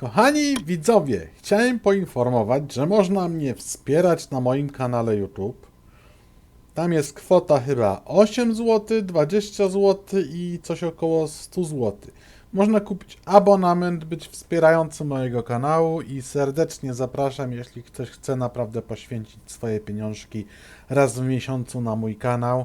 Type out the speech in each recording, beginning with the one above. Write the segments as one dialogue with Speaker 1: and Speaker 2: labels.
Speaker 1: Kochani widzowie, chciałem poinformować, że można mnie wspierać na moim kanale YouTube. Tam jest kwota chyba 8 zł, 20 zł i coś około 100 zł. Można kupić abonament, być wspierającym mojego kanału i serdecznie zapraszam, jeśli ktoś chce naprawdę poświęcić swoje pieniążki raz w miesiącu na mój kanał,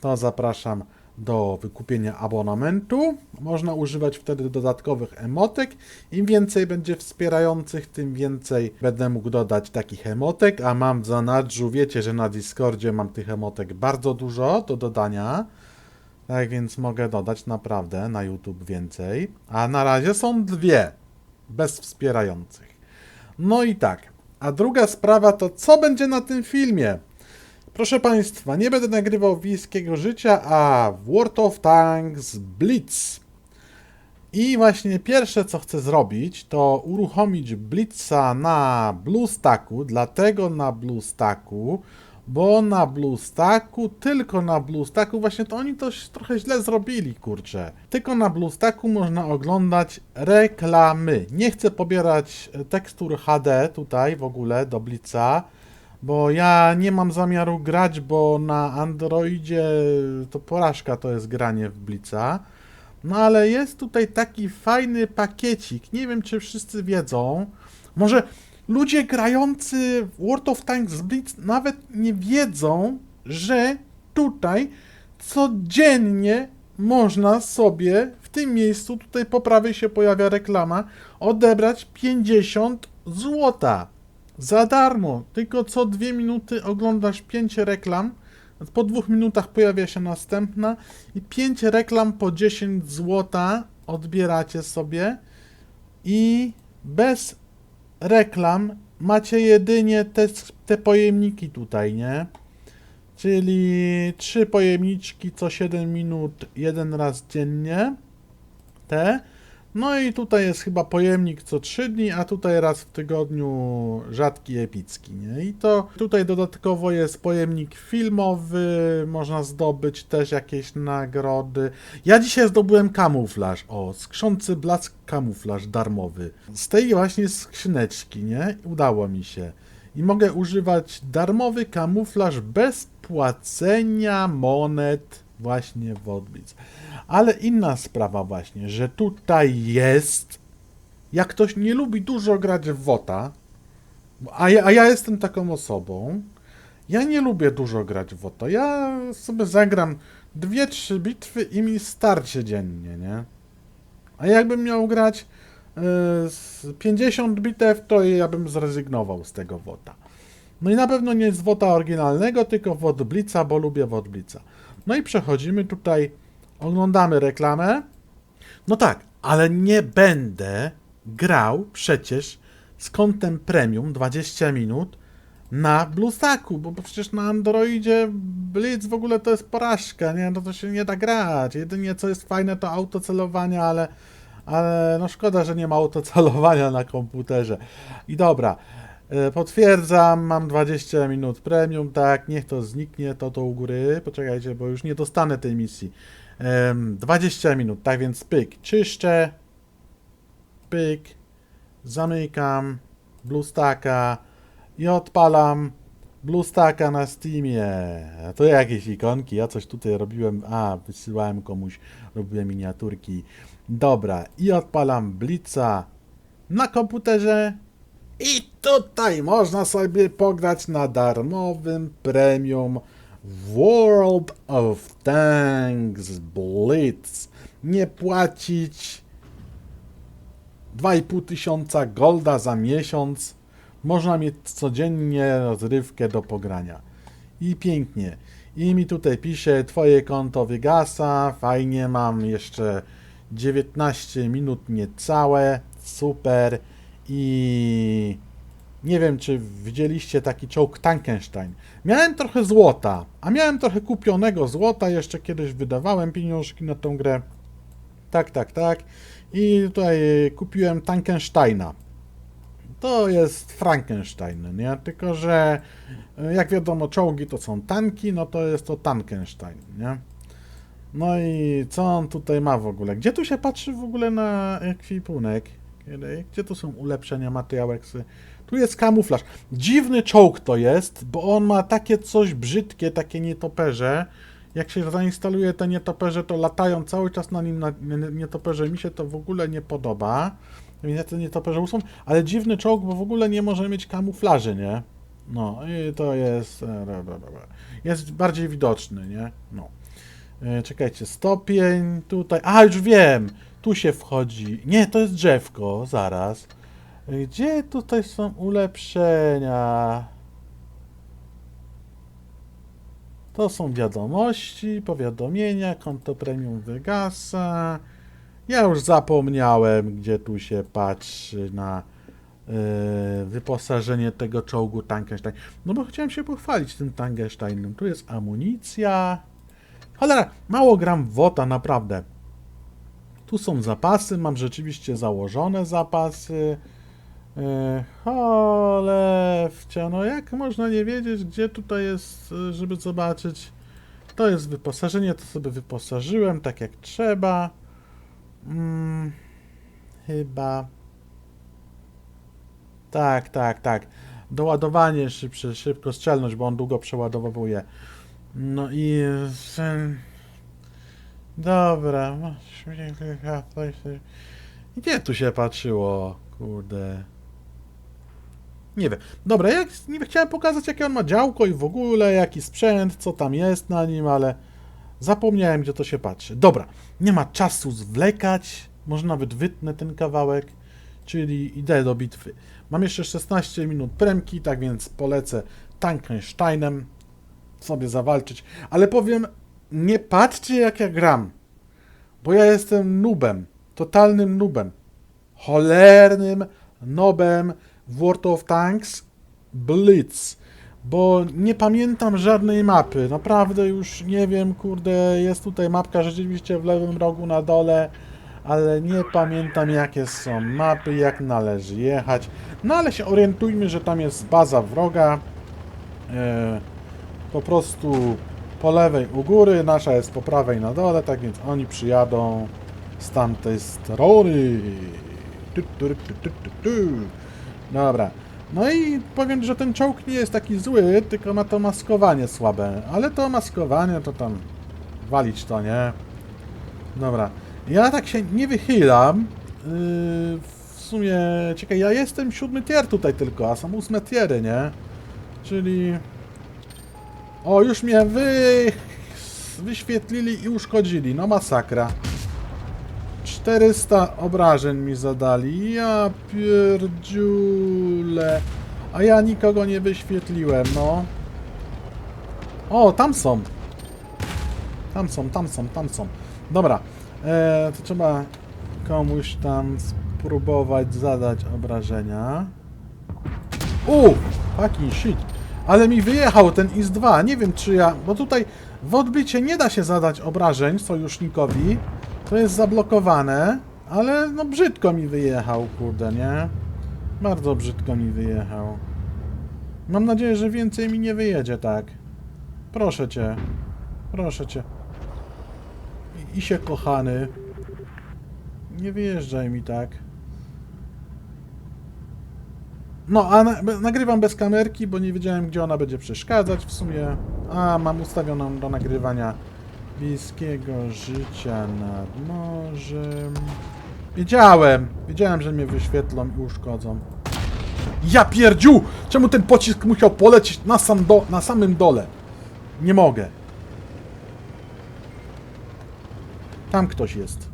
Speaker 1: to zapraszam do wykupienia abonamentu. Można używać wtedy dodatkowych emotek. Im więcej będzie wspierających, tym więcej będę mógł dodać takich emotek, a mam w zanadrzu, wiecie, że na Discordzie mam tych emotek bardzo dużo do dodania. Tak więc mogę dodać naprawdę na YouTube więcej. A na razie są dwie bez wspierających. No i tak. A druga sprawa to co będzie na tym filmie? Proszę Państwa, nie będę nagrywał wiejskiego życia, a World of Tanks Blitz. I właśnie pierwsze co chcę zrobić, to uruchomić Blitza na BlueStacku, dlatego na BlueStacku, bo na BlueStacku, tylko na BlueStacku, właśnie to oni to trochę źle zrobili, kurczę. Tylko na BlueStacku można oglądać reklamy. Nie chcę pobierać e, tekstur HD tutaj w ogóle do Blitza, bo ja nie mam zamiaru grać, bo na Androidzie to porażka to jest granie w Blitza. No ale jest tutaj taki fajny pakiecik. Nie wiem, czy wszyscy wiedzą. Może ludzie grający w World of Tanks Blitz nawet nie wiedzą, że tutaj codziennie można sobie w tym miejscu, tutaj po prawej się pojawia reklama, odebrać 50 złota za darmo. Tylko co dwie minuty oglądasz 5 reklam. Po dwóch minutach pojawia się następna i 5 reklam po 10 złota odbieracie sobie i bez reklam macie jedynie te, te pojemniki tutaj, nie? Czyli trzy pojemniczki co 7 minut, jeden raz dziennie. Te. No i tutaj jest chyba pojemnik co 3 dni, a tutaj raz w tygodniu rzadki epicki, nie? I to tutaj dodatkowo jest pojemnik filmowy, można zdobyć też jakieś nagrody. Ja dzisiaj zdobyłem kamuflaż, o, skrzący blask kamuflaż darmowy. Z tej właśnie skrzyneczki, nie? Udało mi się. I mogę używać darmowy kamuflaż bez płacenia monet właśnie w Odblitz. Ale inna sprawa właśnie, że tutaj jest, jak ktoś nie lubi dużo grać w WOTA, a ja, a ja jestem taką osobą, ja nie lubię dużo grać w WOTA. Ja sobie zagram dwie, trzy bitwy i mi starcie dziennie, nie? A jakbym miał grać yy, z 50 bitew, to ja bym zrezygnował z tego WOTA. No i na pewno nie z WOTA oryginalnego, tylko WOT Blitza, bo lubię WOT Blitza. No i przechodzimy tutaj, oglądamy reklamę. No tak, ale nie będę grał przecież z kontem premium 20 minut na BlueStacku, bo przecież na Androidzie Blitz w ogóle to jest porażka, nie? No to się nie da grać. Jedynie co jest fajne to autocelowanie, ale, ale no szkoda, że nie ma autocelowania na komputerze. I dobra, potwierdzam, mam 20 minut premium, tak, niech to zniknie, to to u góry. Poczekajcie, bo już nie dostanę tej misji. Em, 20 minut, tak więc pyk, czyszczę, pyk, zamykam. BlueStacka i odpalam. BlueStacka na Steamie. To jakieś ikonki, ja coś tutaj robiłem, a wysyłałem komuś, robiłem miniaturki. Dobra, i odpalam Blitza. Na komputerze i tutaj można sobie pograć na darmowym premium World of Tanks Blitz. Nie płacić 2,5 tysiąca golda za miesiąc. Można mieć codziennie rozrywkę do pogrania. I pięknie. I mi tutaj pisze, twoje konto wygasa, fajnie, mam jeszcze 19 minut niecałe, super. I nie wiem, czy widzieliście taki czołg Tankenstein. Miałem trochę złota, a miałem trochę kupionego złota, jeszcze kiedyś wydawałem pieniążki na tą grę. Tak, tak, tak. I tutaj kupiłem Tankensteina. To jest Frankenstein, nie? Tylko, że e, jak wiadomo, czołgi to są tanki, no to jest to Tankenstein, nie? No i co on tutaj ma w ogóle? Gdzie tu się patrzy w ogóle na ekwipunek? Gdzie tu są ulepszenia materiałeksy? Tu jest kamuflaż. Dziwny czołg to jest, bo on ma takie coś brzydkie, takie nietoperze. Jak się zainstaluje te nietoperze, to latają cały czas na nim na, nietoperze. Mi się to w ogóle nie podoba. Więc ja te nietoperze usuwam. Ale dziwny czołg, bo w ogóle nie może mieć kamuflaży, nie? No i to jest... e. Jest bardziej widoczny, nie? No. E, Czekajcie, stopień tutaj. A, już wiem! Tu się wchodzi. Nie, to jest drzewko, zaraz. Gdzie tutaj są ulepszenia? To są wiadomości, powiadomienia, konto premium wygasa. Ja już zapomniałem, gdzie tu się patrzy na e, wyposażenie tego czołgu Tankenstein. No bo chciałem się pochwalić tym Tankensteinem. Tu jest amunicja. Cholera, mało gram WOTA, naprawdę. Tu są zapasy, mam rzeczywiście założone zapasy. Yy, cholewcia, no jak można nie wiedzieć, gdzie tutaj jest, y, żeby zobaczyć. To jest wyposażenie, to sobie wyposażyłem tak jak trzeba. Mm, chyba. Tak, tak, tak. Doładowanie szybsze, szybko strzelność, bo on długo przeładowuje. No i... Dobra. no, Gdzie tu się patrzyło? Kurde. Nie wiem. Dobra, ja chciałem pokazać, jakie on ma działko i w ogóle, jaki sprzęt, co tam jest na nim, ale zapomniałem, gdzie to się patrzy. Dobra, nie ma czasu zwlekać. Może nawet wytnę ten kawałek, czyli idę do bitwy. Mam jeszcze 16 minut premki, tak więc polecę Tankensteinem sobie zawalczyć. Ale powiem, nie patrzcie jak ja gram, bo ja jestem nubem, totalnym nubem, cholernym nobem w World of Tanks Blitz, bo nie pamiętam żadnej mapy, naprawdę już nie wiem, kurde, jest tutaj mapka rzeczywiście w lewym rogu na dole, ale nie pamiętam jakie są mapy, jak należy jechać, no ale się orientujmy, że tam jest baza wroga, e, po prostu po lewej u góry, nasza jest po prawej na dole, tak więc oni przyjadą z tamtej strony. Tu, tu, tu, tu, tu, tu. Dobra. No i powiem, że ten czołg nie jest taki zły, tylko ma to maskowanie słabe. Ale to maskowanie to tam walić to, nie? Dobra. Ja tak się nie wychylam. Yy, w sumie, czekaj, ja jestem siódmy tier tutaj tylko, a są ósme tiery, nie? Czyli... O, już mnie wy... wyświetlili i uszkodzili. No masakra. 400 obrażeń mi zadali. Ja pierdziule. A ja nikogo nie wyświetliłem, no. O, tam są. Tam są, tam są, tam są. Dobra. E, to trzeba komuś tam spróbować zadać obrażenia. U! Fucking shit. Ale mi wyjechał ten IS-2. Nie wiem czy ja... Bo tutaj w odbicie nie da się zadać obrażeń sojusznikowi. To jest zablokowane. Ale no brzydko mi wyjechał, kurde, nie? Bardzo brzydko mi wyjechał. Mam nadzieję, że więcej mi nie wyjedzie tak. Proszę cię. Proszę cię. I, się kochany. Nie wyjeżdżaj mi tak. No, a na, nagrywam bez kamerki, bo nie wiedziałem, gdzie ona będzie przeszkadzać w sumie. A, mam ustawioną do nagrywania bliskiego życia nad morzem. Wiedziałem! Wiedziałem, że mnie wyświetlą i uszkodzą. Ja pierdziu! Czemu ten pocisk musiał polecieć na, sam do, na samym dole? Nie mogę. Tam ktoś jest.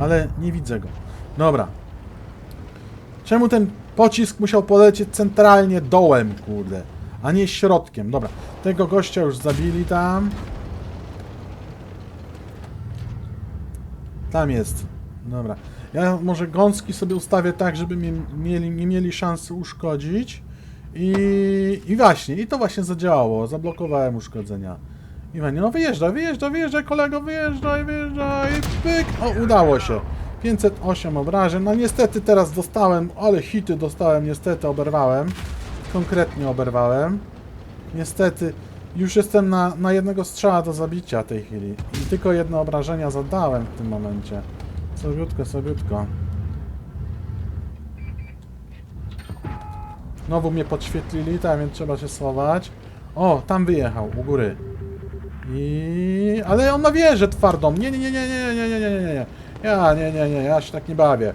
Speaker 1: Ale nie widzę go. Dobra. Czemu ten pocisk musiał polecieć centralnie dołem, kurde, a nie środkiem? Dobra, tego gościa już zabili tam. Tam jest. Dobra. Ja może gąski sobie ustawię tak, żeby mnie mieli, nie mieli szansy uszkodzić. I, I właśnie, i to właśnie zadziałało. Zablokowałem uszkodzenia. I właśnie, no wyjeżdżaj, wyjeżdżaj, wyjeżdżaj kolego, wyjeżdżaj, wyjeżdżaj, pyk. O, udało się. 508 obrażeń. No niestety teraz dostałem, ale hity dostałem, niestety oberwałem. Konkretnie oberwałem. Niestety już jestem na, na jednego strzała do zabicia tej chwili. I tylko jedno obrażenia zadałem w tym momencie. Sobiutko, sobiutko. Znowu mnie podświetlili, tak więc trzeba się schować. O, tam wyjechał, u góry. I... Ale on ma wieżę twardą. Nie, nie, nie, nie, nie, nie, nie, nie, nie, nie. Ja, nie, nie, nie, ja się tak nie bawię.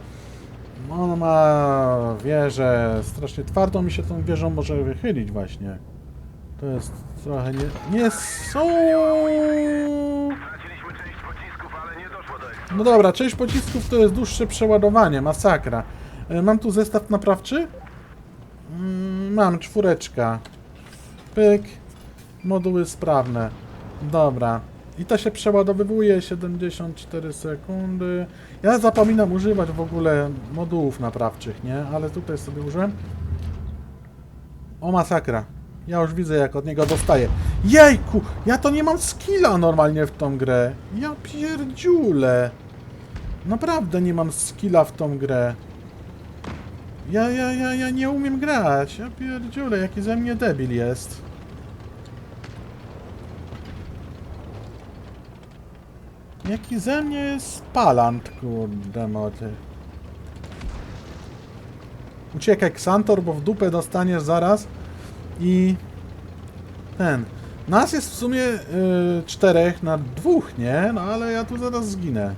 Speaker 1: On ma wieżę strasznie twardą i się tą wieżą może wychylić właśnie. To jest trochę nie... Nie są...
Speaker 2: Straciliśmy część pocisków, ale nie doszło do eksplozji.
Speaker 1: No dobra, część pocisków to jest dłuższe przeładowanie, masakra. E, Mam tu zestaw naprawczy? Mm, Mam, czwóreczka. Pyk. Moduły sprawne. Dobra. I to się przeładowywuje 74 sekundy. Ja zapominam używać w ogóle modułów naprawczych, nie? Ale tutaj sobie użyłem. O masakra. Ja już widzę jak od niego dostaję. Jejku! Ja to nie mam skilla normalnie w tą grę. Ja pierdziule. Naprawdę nie mam skilla w tą grę. Ja, ja, ja, ja nie umiem grać. Ja pierdziule, jaki ze mnie debil jest. Jaki ze mnie jest palant, kurde moty. Uciekaj, Xantor, bo w dupę dostaniesz zaraz i ten. Nas jest w sumie y, czterech na dwóch, nie? No ale ja tu zaraz zginę.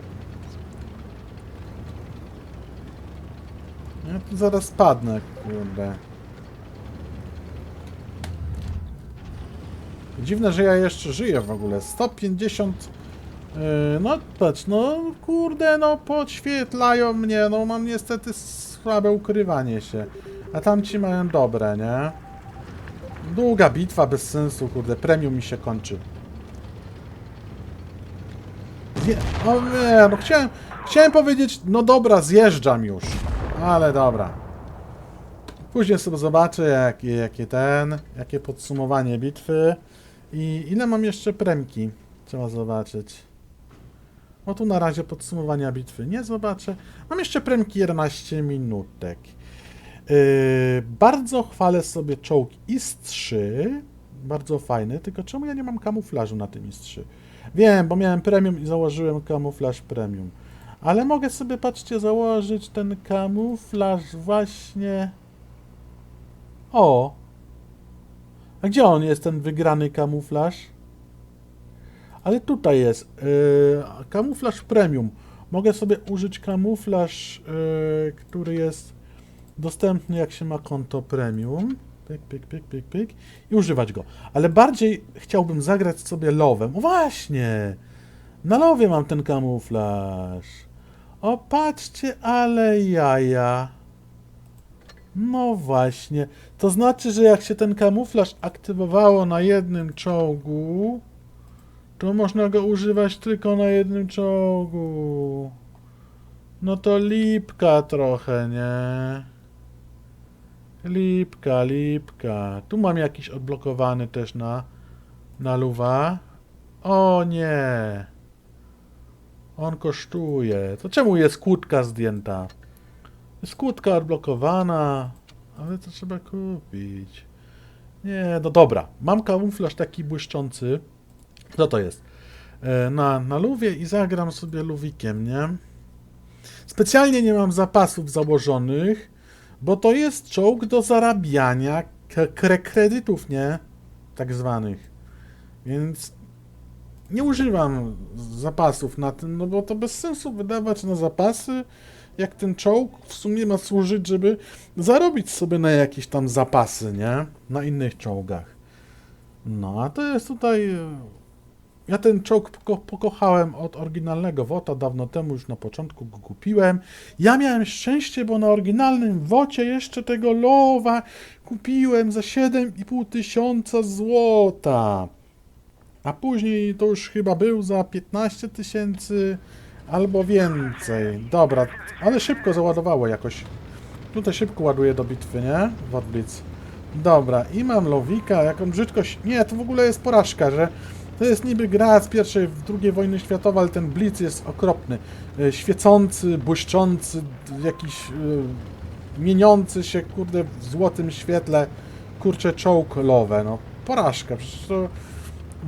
Speaker 1: Ja tu zaraz padnę, kurde. Dziwne, że ja jeszcze żyję w ogóle. 150... Yy, no patrz, no kurde, no podświetlają mnie, no mam niestety słabe ukrywanie się. A tamci mają dobre, nie? Długa bitwa, bez sensu, kurde, premium mi się kończy. Nie, o nie, no chciałem, chciałem powiedzieć, no dobra, zjeżdżam już. Ale dobra. Później sobie zobaczę, jakie, jakie ten, jakie podsumowanie bitwy. I ile mam jeszcze premki? Trzeba zobaczyć. O tu na razie podsumowania bitwy nie zobaczę. Mam jeszcze premki 11 minutek. Yy, bardzo chwalę sobie czołg IS-3. Bardzo fajny, tylko czemu ja nie mam kamuflażu na tym IS-3? Wiem, bo miałem premium i założyłem kamuflaż premium. Ale mogę sobie, patrzcie, założyć ten kamuflaż właśnie... O! A gdzie on jest, ten wygrany kamuflaż? Ale tutaj jest. Yy, kamuflaż premium. Mogę sobie użyć kamuflaż, yy, który jest dostępny jak się ma konto premium. Pyk, pyk, pyk, pyk, pyk. I używać go. Ale bardziej chciałbym zagrać sobie lowem. O właśnie! Na lowie mam ten kamuflaż. O, patrzcie, ale jaja. No właśnie. To znaczy, że jak się ten kamuflaż aktywowało na jednym czołgu, to można go używać tylko na jednym czołgu. No to lipka trochę, nie? Lipka, lipka. Tu mam jakiś odblokowany też na, na luwa. O nie. On kosztuje. To czemu jest kłódka zdjęta? Jest kłódka odblokowana, ale to trzeba kupić. Nie, no dobra. Mam kamuflaż taki błyszczący. Co to jest? E, Na, na luwie i zagram sobie luwikiem, nie? Specjalnie nie mam zapasów założonych, bo to jest czołg do zarabiania kredytów, nie? Tak zwanych. Więc nie używam zapasów na tym, no bo to bez sensu wydawać na zapasy, jak ten czołg w sumie ma służyć, żeby zarobić sobie na jakieś tam zapasy, nie? Na innych czołgach. No, a to jest tutaj... Ja ten czołg poko pokochałem od oryginalnego WOTA dawno temu, już na początku go kupiłem. Ja miałem szczęście, bo na oryginalnym WOCie jeszcze tego lowa kupiłem za 7,5 tysiąca złota. A później to już chyba był za 15 tysięcy albo więcej. Dobra, ale szybko załadowało jakoś. Tutaj szybko ładuje do bitwy, nie? Wodblitz. Dobra, i mam Lowika, jaką brzydkość... Nie, to w ogóle jest porażka, że to jest niby gra z pierwszej, II wojny światowej, ale ten Blitz jest okropny. E, Świecący, błyszczący, jakiś e, mieniący się, kurde, w złotym świetle, kurcze czołg no. Porażka, przecież to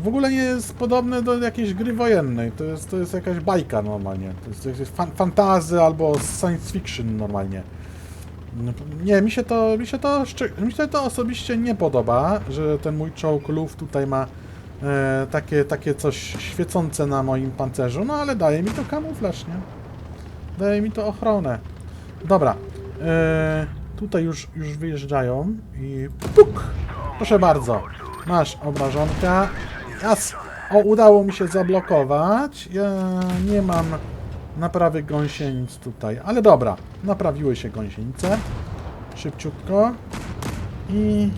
Speaker 1: w ogóle nie jest podobne do jakiejś gry wojennej. To jest, to jest jakaś bajka normalnie. To jest jakieś fan, fantazy albo science fiction normalnie. No, Nie, mi się to, mi się to, mi się to osobiście nie podoba, że ten mój czołg luf tutaj ma e, takie, takie coś świecące na moim pancerzu, no ale daje mi to kamuflaż, nie? Daje mi to ochronę. Dobra, e, tutaj już, już wyjeżdżają i puk! Proszę bardzo, masz obrażonka. Jas! O, udało mi się zablokować. Ja nie mam naprawy gąsienic tutaj, ale dobra, naprawiły się gąsienice. Szybciutko. I...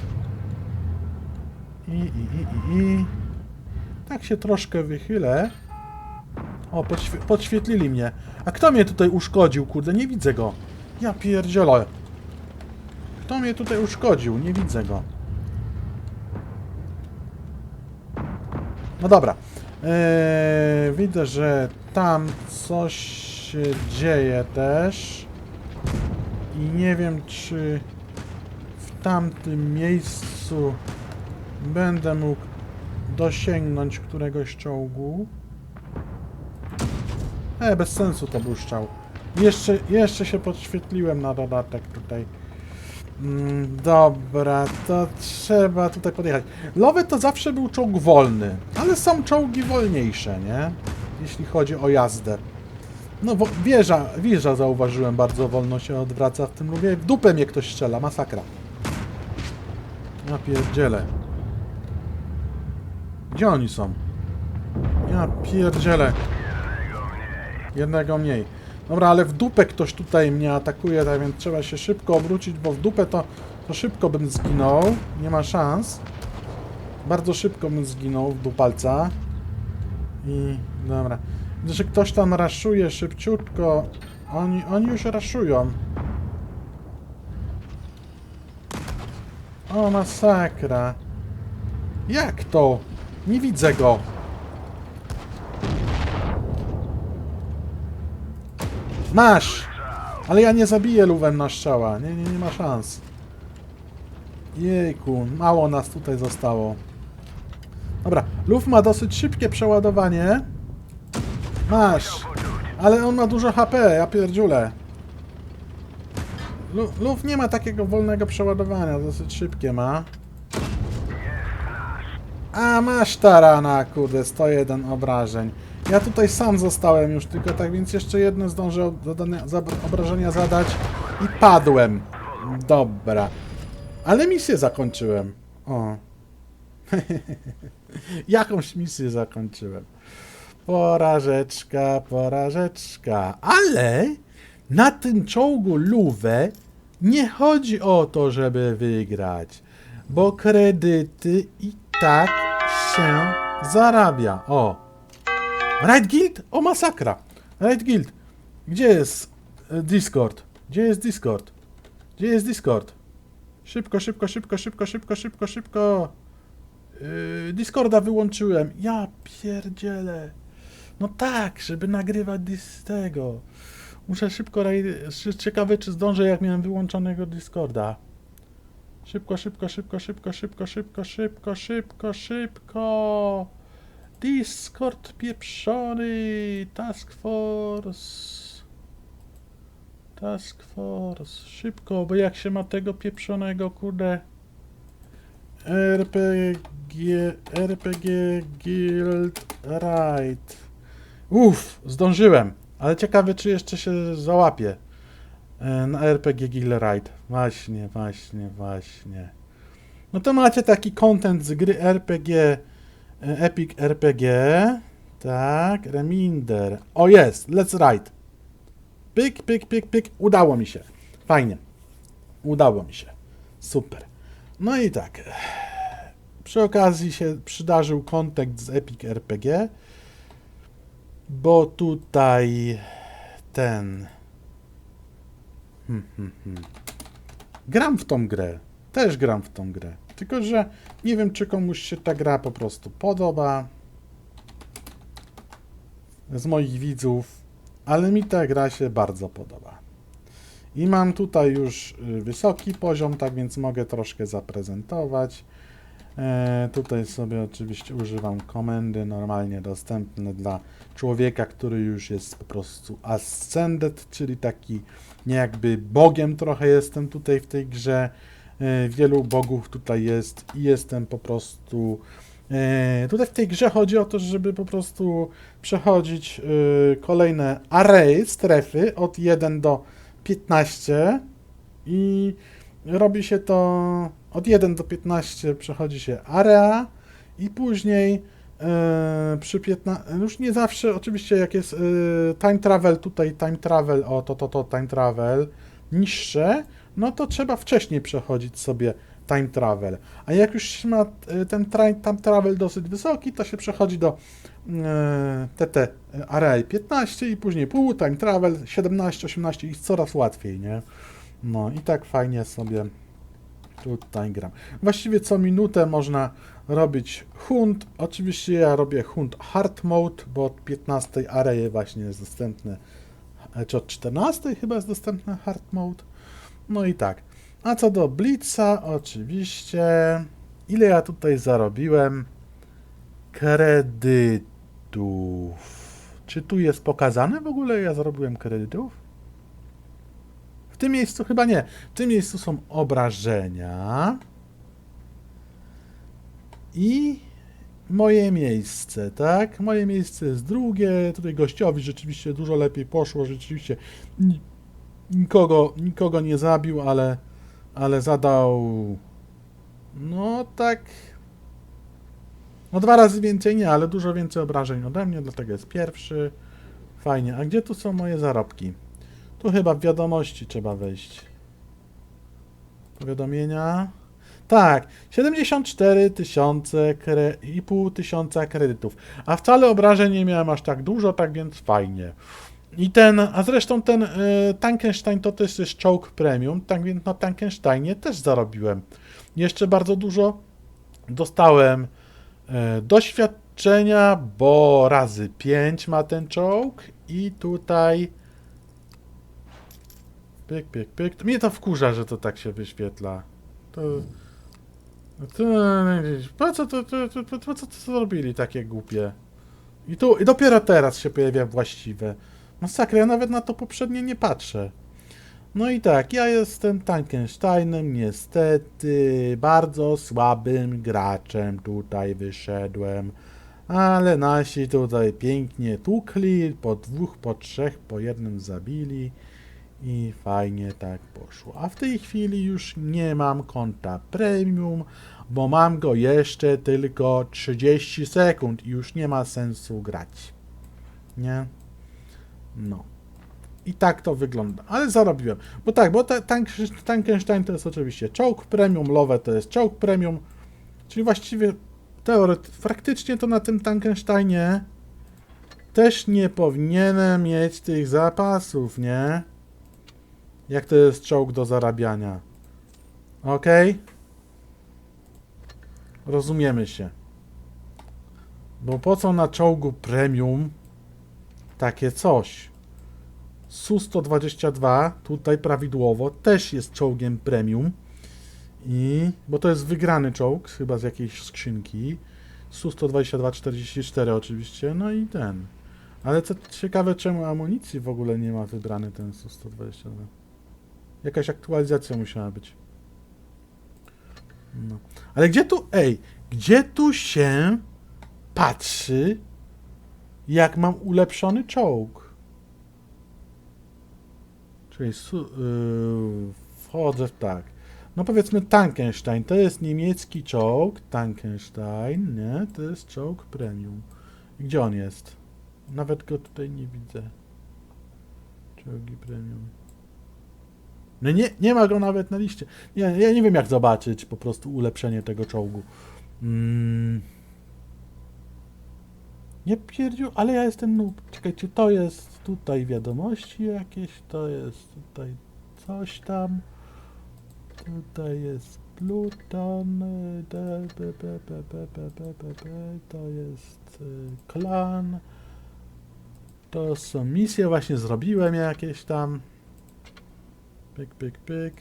Speaker 1: I, i, i, i, i. Tak się troszkę wychylę. O, podświe podświetlili mnie. A kto mnie tutaj uszkodził, kurde? Nie widzę go. Ja pierdzielę. Kto mnie tutaj uszkodził? Nie widzę go. No dobra. Eee, widzę, że tam coś się dzieje też. I nie wiem, czy w tamtym miejscu będę mógł dosięgnąć któregoś czołgu. E, bez sensu to był strzał. Jeszcze, jeszcze się podświetliłem na dodatek tutaj. Mm, dobra, to trzeba tutaj podjechać. Lowy to zawsze był czołg wolny, ale są czołgi wolniejsze, nie? Jeśli chodzi o jazdę. No, wieża, wieża zauważyłem, bardzo wolno się odwraca w tym lubię. W dupę mnie ktoś strzela, masakra. Ja. Gdzie oni są? Ja pierdzielę. Jednego mniej. Dobra, ale w dupę ktoś tutaj mnie atakuje, tak więc trzeba się szybko obrócić, bo w dupę to, to szybko bym zginął. Nie ma szans. Bardzo szybko bym zginął w dupalca. I dobra. Widzę, że ktoś tam raszuje szybciutko. Oni, oni już raszują. O, masakra. Jak to? Nie widzę go. Masz! Ale ja nie zabiję luwem na strzała. Nie, nie, nie ma szans. Jejku, mało nas tutaj zostało. Dobra, luf ma dosyć szybkie przeładowanie. Masz! Ale on ma dużo HP, ja pierdziulę. Lu- Luf nie ma takiego wolnego przeładowania, dosyć szybkie ma. A masz tarana, kurde, 101 obrażeń. Ja tutaj sam zostałem już, tylko tak więc jeszcze jedno zdążę zadania, za, obrażenia zadać i padłem. Dobra. Ale misję zakończyłem. O. Jakąś misję zakończyłem. Porażeczka, porażeczka. Ale na tym czołgu Luwę nie chodzi o to, żeby wygrać, bo kredyty i tak się zarabia. O. Right Guild? O masakra. Right Guild. Gdzie jest e, Discord? Gdzie jest Discord? Gdzie jest Discord? Szybko, szybko, szybko, szybko, szybko, szybko, szybko. Yy, Discorda wyłączyłem. Ja pierdzielę. No tak, żeby nagrywać z tego. Muszę szybko. Ciekawe, czy zdążę, jak miałem wyłączonego Discorda. Szybko, szybko, szybko, szybko, szybko, szybko, szybko, szybko, szybko. Discord pieprzony. Task Force. Task Force. Szybko, bo jak się ma tego pieprzonego, kurde. RPG, RPG Guild Ride. Uff, zdążyłem. Ale ciekawe, czy jeszcze się załapię na RPG Guild Ride. Właśnie, właśnie, właśnie. No to macie taki content z gry RPG, e, Epic RPG. Tak, Reminder. O jest, let's ride. Pyk, pyk, pyk, pyk. Udało mi się. Fajnie. Udało mi się. Super. No i tak. Przy okazji się przydarzył kontakt z Epic RPG, bo tutaj ten. Gram w tą grę. Też gram w tą grę. Tylko, że nie wiem, czy komuś się ta gra po prostu podoba. Z moich widzów, ale mi ta gra się bardzo podoba. I mam tutaj już y, wysoki poziom, tak więc mogę troszkę zaprezentować. E, tutaj sobie oczywiście używam komendy normalnie dostępne dla człowieka, który już jest po prostu ascended, czyli taki nie jakby bogiem trochę jestem tutaj w tej grze. E, Wielu bogów tutaj jest i jestem po prostu. e, Tutaj w tej grze chodzi o to, żeby po prostu przechodzić e, kolejne array, strefy od 1 do 15 i robi się to od 1 do 15 przechodzi się area i później e, przy 15, już nie zawsze, oczywiście jak jest e, time travel, tutaj time travel, o to, to, to time travel, niższe, no to trzeba wcześniej przechodzić sobie time travel. A jak już ma e, ten time travel dosyć wysoki, to się przechodzi do TT Array 15 i później pół time travel 17, 18 i coraz łatwiej, nie? No i tak fajnie sobie tutaj gram. Właściwie co minutę można robić hunt. Oczywiście ja robię hunt hard mode, bo od 15 array właśnie jest dostępne, e, czy od 14 chyba jest dostępny hard mode. No i tak. A co do Blitza, oczywiście, ile ja tutaj zarobiłem kredytów? Czy tu jest pokazane w ogóle, ja zarobiłem kredytów? W tym miejscu chyba nie. W tym miejscu są obrażenia. I moje miejsce, tak? Moje miejsce jest drugie. Tutaj gościowi rzeczywiście dużo lepiej poszło. Rzeczywiście ni- nikogo, nikogo nie zabił, ale, ale zadał. No tak. No dwa razy więcej nie, ale dużo więcej obrażeń ode mnie, dlatego jest pierwszy. Fajnie. A gdzie tu są moje zarobki? Tu chyba w wiadomości trzeba wejść. Powiadomienia. Tak, 74 tysiące i pół tysiąca kredytów. A wcale obrażeń nie miałem aż tak dużo, tak więc fajnie. I ten, a zresztą ten y, Tankenstein to też jest czołg premium, tak więc na Tankensteinie też zarobiłem. Jeszcze bardzo dużo dostałem e, doświadczenia, bo razy 5 ma ten czołg i tutaj Pyk, pyk, pyk. Mnie to wkurza, że to tak się wyświetla. To... to po co to, to, to, to, co to zrobili takie głupie? I tu, i dopiero teraz się pojawia właściwe. Masakra, ja nawet na to poprzednie nie patrzę. No i tak, ja jestem Tankensteinem, niestety bardzo słabym graczem tutaj wyszedłem. Ale nasi tutaj pięknie tukli, po dwóch, po trzech, po jednym zabili. I fajnie tak poszło. A w tej chwili już nie mam konta premium, bo mam go jeszcze tylko 30 sekund i już nie ma sensu grać. Nie? No. I tak to wygląda. Ale zarobiłem. Bo tak, bo ta, tank, Tankenstein to jest oczywiście czołg premium, Lowe to jest czołg premium. Czyli właściwie teoret, praktycznie to na tym Tankensteinie też nie powinienem mieć tych zapasów, nie? Jak to jest czołg do zarabiania? Ok? Rozumiemy się. Bo po co na czołgu premium takie coś? Su-122, tutaj prawidłowo, też jest czołgiem premium. I, bo to jest wygrany czołg, chyba z jakiejś skrzynki. Su-122, 44 oczywiście, no i ten. Ale co ciekawe, czemu amunicji w ogóle nie ma wybrany ten Su-122. Jakaś aktualizacja musiała być. No. Ale gdzie tu, ej, gdzie tu się patrzy, jak mam ulepszony czołg? Czyli su, yy, wchodzę w tak. No powiedzmy Tankenstein, to jest niemiecki czołg, Tankenstein, nie? To jest czołg premium. Gdzie on jest? Nawet go tutaj nie widzę. Czołgi premium. No nie, nie ma go nawet na liście. Nie, ja nie wiem, jak zobaczyć po prostu ulepszenie tego czołgu. Mm. Nie pierdziu, ale ja jestem noob. Czekaj, czy to jest tutaj wiadomości jakieś? To jest tutaj coś tam. Tutaj jest Pluton. To jest y, klan. To są misje, właśnie zrobiłem jakieś tam. Pyk, pyk, pyk.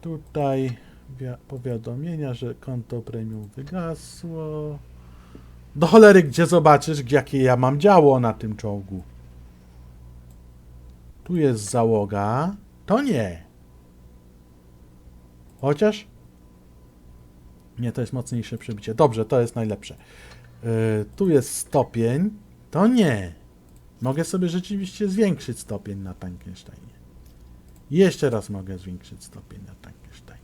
Speaker 1: Tutaj wia- powiadomienia, że konto premium wygasło. Do cholery, gdzie zobaczysz, jakie ja mam działo na tym czołgu. Tu jest załoga. To nie. Chociaż. Nie, to jest mocniejsze przebicie. Dobrze, to jest najlepsze. Yy, tu jest stopień. To nie. Mogę sobie rzeczywiście zwiększyć stopień na Tankensteinie. Jeszcze raz mogę zwiększyć stopień na Tankensteinie.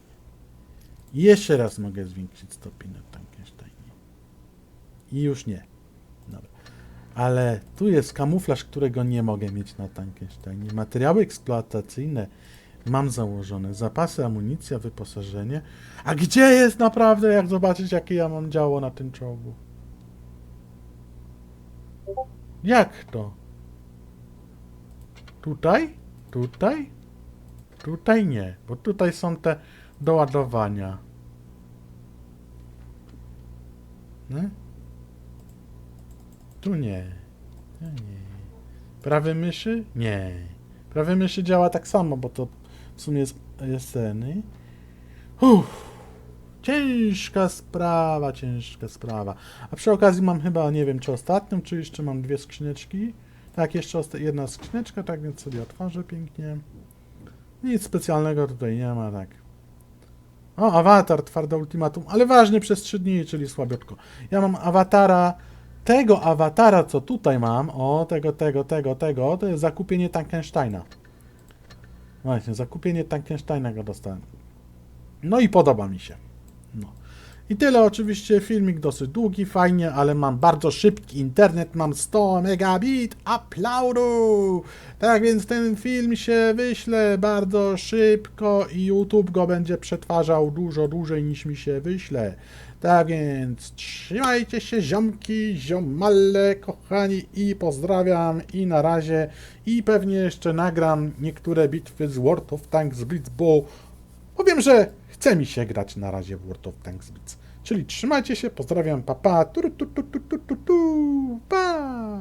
Speaker 1: Jeszcze raz mogę zwiększyć stopień na Tankensteinie. I już nie. Dobra. Ale tu jest kamuflaż, którego nie mogę mieć na Tankensteinie. Materiały eksploatacyjne mam założone. Zapasy, amunicja, wyposażenie. A gdzie jest naprawdę, jak zobaczyć, jakie ja mam działo na tym czołgu? Jak to? Tutaj? Tutaj? Tutaj nie, bo tutaj są te do ładowania. Nie? Tu nie. Nie. Prawy myszy? Nie. Prawy myszy działa tak samo, bo to w sumie jest, jest ten. Uff. Ciężka sprawa, ciężka sprawa. A przy okazji mam chyba, nie wiem czy ostatnią, czy jeszcze mam dwie skrzyneczki. Tak, jeszcze jedna skrzyneczka, tak więc sobie otworzę pięknie. Nic specjalnego tutaj nie ma, tak. O, awatar, twarde ultimatum, ale ważny przez 3 dni, czyli słabiutko. Ja mam awatara, tego awatara, co tutaj mam, o, tego, tego, tego, tego, to jest zakupienie Tankensteina. Właśnie, zakupienie Tankensteina go dostałem. No i podoba mi się. I tyle oczywiście, filmik dosyć długi, fajnie, ale mam bardzo szybki internet, mam 100 megabit uploadu. Tak więc ten film się wyśle bardzo szybko i YouTube go będzie przetwarzał dużo dłużej niż mi się wyśle. Tak więc trzymajcie się ziomki, ziomale, kochani i pozdrawiam i na razie i pewnie jeszcze nagram niektóre bitwy z World of Tanks Blitz, bo powiem, że Chce mi się grać na razie w World of Tanks Blitz. Czyli trzymajcie się, pozdrawiam, papa, tu, tu, tu, tu, tu, tu, pa!